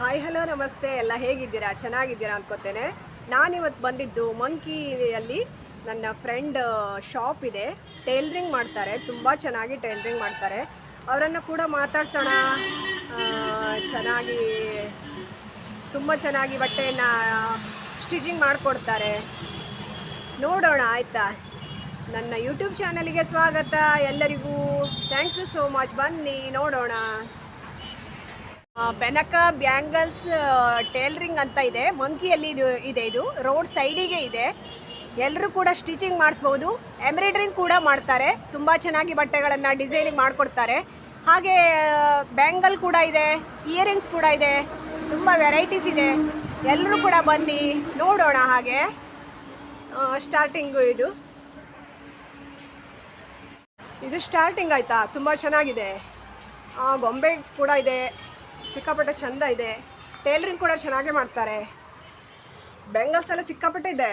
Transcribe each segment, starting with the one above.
Hi hello ನಮಸ್ತೆ. ಎಲ್ಲ ಹೇಗಿದ್ದೀರಾ? ಚೆನ್ನಾಗಿದ್ದೀರಾ ಅನ್ಕೋತೇನೆ. ನಾನಿವತ್ತು ಬಂದಿದ್ದು ಮಂಕಿಯಲ್ಲಿ ನನ್ನ ಫ್ರೆಂಡ್ ಶಾಪ್ ಇದೆ. ಟೈಲ್ರಿಂಗ್ ಮಾಡ್ತಾರೆ. ತುಂಬ ಚೆನ್ನಾಗಿ ಟೈಲ್ರಿಂಗ್ ಮಾಡ್ತಾರೆ. ಅವರನ್ನು ಕೂಡ ಮಾತಾಡ್ಸೋಣ. ಚೆನ್ನಾಗಿ, ತುಂಬ ಚೆನ್ನಾಗಿ ಬಟ್ಟೆಯನ್ನು ಸ್ಟಿಚಿಂಗ್ ಮಾಡಿಕೊಡ್ತಾರೆ. ನೋಡೋಣ, ಆಯಿತಾ? ನನ್ನ ಯೂಟ್ಯೂಬ್ ಚಾನಲಿಗೆ ಸ್ವಾಗತ ಎಲ್ಲರಿಗೂ. ಥ್ಯಾಂಕ್ ಯು ಸೋ ಮಚ್ ಬನ್ನಿ, ನೋಡೋಣ. ಬೆನಕ, ಬ್ಯಾಂಗಲ್ಸ್ ಟೇಲರಿಂಗ್ ಅಂತ ಇದೆ. ಮಂಕಿಯಲ್ಲಿ ಇದು ಇದೆ ಇದು. ರೋಡ್ ಸೈಡಿಗೆ ಇದೆ. ಎಲ್ಲರೂ ಕೂಡ ಸ್ಟಿಚಿಂಗ್ ಮಾಡಿಸ್ಬೋದು. ಎಂಬ್ರಾಯ್ಡ್ರಿಂಗ್ ಕೂಡ ಮಾಡ್ತಾರೆ. ತುಂಬ ಚೆನ್ನಾಗಿ ಬಟ್ಟೆಗಳನ್ನು ಡಿಸೈನಿಂಗ್ ಮಾಡಿಕೊಡ್ತಾರೆ. ಹಾಗೆ ಬ್ಯಾಂಗಲ್ ಕೂಡ ಇದೆ. ಇಯರಿಂಗ್ಸ್ ಕೂಡ ಇದೆ. ತುಂಬ ವೆರೈಟೀಸ್ ಇದೆ. ಎಲ್ಲರೂ ಕೂಡ ಬನ್ನಿ. ನೋಡೋಣ ಹಾಗೆ. ಸ್ಟಾರ್ಟಿಂಗು ಇದು. ಇದು ಸ್ಟಾರ್ಟಿಂಗ್ ಆಯಿತಾ? ತುಂಬ ಚೆನ್ನಾಗಿದೆ. ಗೊಂಬೆ ಕೂಡ ಇದೆ. ಸಿಕ್ಕಾಪಟ್ಟೆ ಚಂದ ಇದೆ. ಟೇಲರಿಂಗ್ ಕೂಡ ಚೆನ್ನಾಗೇ ಮಾಡ್ತಾರೆ. ಬೆಂಗಲ್ಸ್ ಎಲ್ಲ ಸಿಕ್ಕಾಪಟ್ಟೆ ಇದೆ.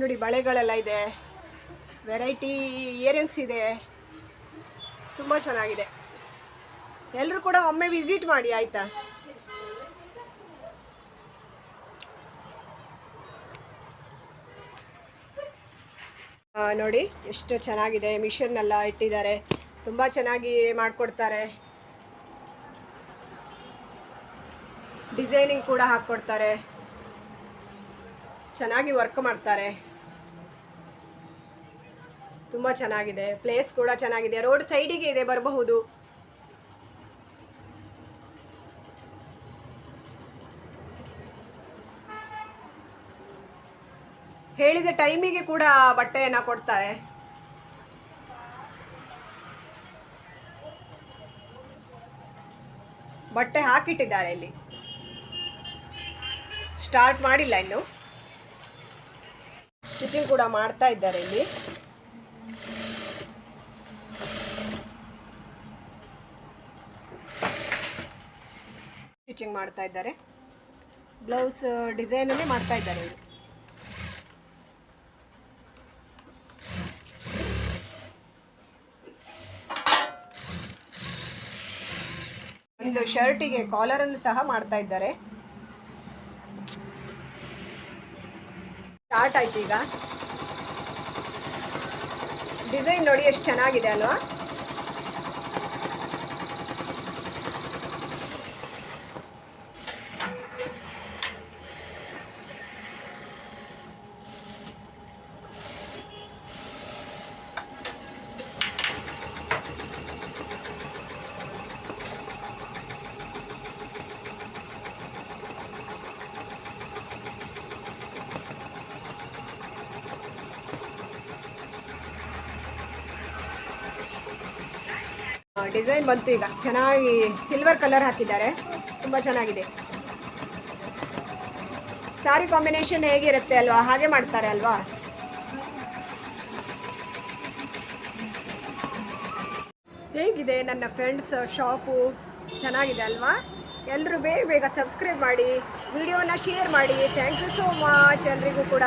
ನೋಡಿ ಬಳೆಗಳೆಲ್ಲ ಇದೆ. ವೆರೈಟಿ ಇಯರಿಂಗ್ಸ್ ಇದೆ. ತುಂಬ ಚೆನ್ನಾಗಿದೆ. ಎಲ್ಲರೂ ಕೂಡ ಒಮ್ಮೆ ವಿಸಿಟ್ ಮಾಡಿ, ಆಯಿತಾ? ನೋಡಿ ಎಷ್ಟು ಚೆನ್ನಾಗಿದೆ. ಮಿಷನ್ ಎಲ್ಲ ಇಟ್ಟಿದ್ದಾರೆ. ತುಂಬ ಚೆನ್ನಾಗಿ ಮಾಡಿಕೊಡ್ತಾರೆ. ಡಿಸೈನಿಂಗ್ ಕೂಡ ಹಾಕ್ಕೊಡ್ತಾರೆ. ಚೆನ್ನಾಗಿ ವರ್ಕ್ ಮಾಡ್ತಾರೆ. ತುಂಬ ಚೆನ್ನಾಗಿದೆ. ಪ್ಲೇಸ್ ಕೂಡ ಚೆನ್ನಾಗಿದೆ. ರೋಡ್ ಸೈಡಿಗೆ ಇದೆ, ಬರಬಹುದು. ಹೇಳಿದ ಟೈಮಿಗೆ ಕೂಡ ಬಟ್ಟೆಯನ್ನು ಕೊಡ್ತಾರೆ. ಬಟ್ಟೆ ಹಾಕಿಟ್ಟಿದ್ದಾರೆ ಇಲ್ಲಿ. ಸ್ಟಾರ್ಟ್ ಮಾಡಿಲ್ಲ ಇನ್ನು. ಸ್ಟಿಚಿಂಗ್ ಕೂಡ ಮಾಡ್ತಾ ಇದ್ದಾರೆ ಇಲ್ಲಿ. ಸ್ಟಿಚಿಂಗ್ ಮಾಡ್ತಾ ಇದ್ದಾರೆ. ಬ್ಲೌಸ್ ಡಿಸೈನಲ್ಲೇ ಮಾಡ್ತಾ ಇದ್ದಾರೆ ಇವರು. ಒಂದು ಶರ್ಟಿಗೆ ಕಾಲರ್ ಅನ್ನು ಸಹ ಮಾಡ್ತಾ ಇದ್ದಾರೆ. ಸ್ಟಾರ್ಟ್ ಆಯ್ತು ಈಗ. ಡಿಸೈನ್ ನೋಡಿ ಎಷ್ಟು ಚೆನ್ನಾಗಿದೆ ಅಲ್ವಾ? ಡಿಸೈನ್ ಬಂತು ಈಗ. ಚೆನ್ನಾಗಿ ಸಿಲ್ವರ್ ಕಲರ್ ಹಾಕಿದ್ದಾರೆ. ತುಂಬ ಚೆನ್ನಾಗಿದೆ. ಸಾರಿ ಕಾಂಬಿನೇಷನ್ ಹೇಗಿರುತ್ತೆ ಅಲ್ವಾ? ಹಾಗೆ ಮಾಡ್ತಾರೆ ಅಲ್ವಾ? ಹೇಗಿದೆ ನನ್ನ ಫ್ರೆಂಡ್ಸ್ ಶಾಪು ಚೆನ್ನಾಗಿದೆ ಅಲ್ವಾ? ಎಲ್ಲರೂ ಬೇಗ ಬೇಗ ಸಬ್ಸ್ಕ್ರೈಬ್ ಮಾಡಿ, ವಿಡಿಯೋನ ಶೇರ್ ಮಾಡಿ. ಥ್ಯಾಂಕ್ ಯು ಸೋ ಮಚ್ ಎಲ್ರಿಗೂ ಕೂಡ.